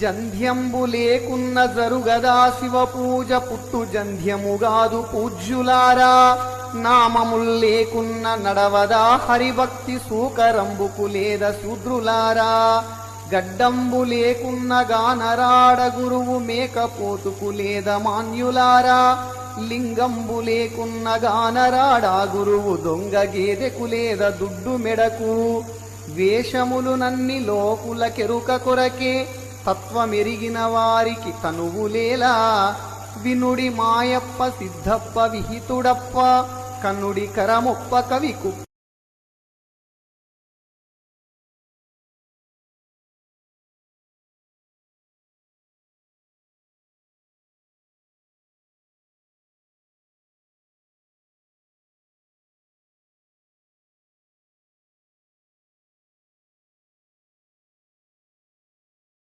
జంధ్యంబు లేకున్న జరుగదా శివ పూజ పుట్టు జంధ్యముగాదు పూజ్యులారా. నామముల్ లేకున్న నడవదా హరిభక్తి సూకరంబుకు లేద శూద్రులారా. గడ్డంబు లేకున్న గానరాడ గురువు మేకపోతుకు లేద మాన్యులారా. లింగంబు లేకున్న గానరాడా గురువు దొంగ గేదెకు లేద దుడ్డు మెడకు వేషములు నన్ని లోకుల కెరుక కొరకే తత్వమెరిగిన వారికి తనువులేలా వినుడి మాయప్ప సిద్ధప్ప విహితుడప్ప. కన్నుడి కరమొప్ప కవి కుప్ప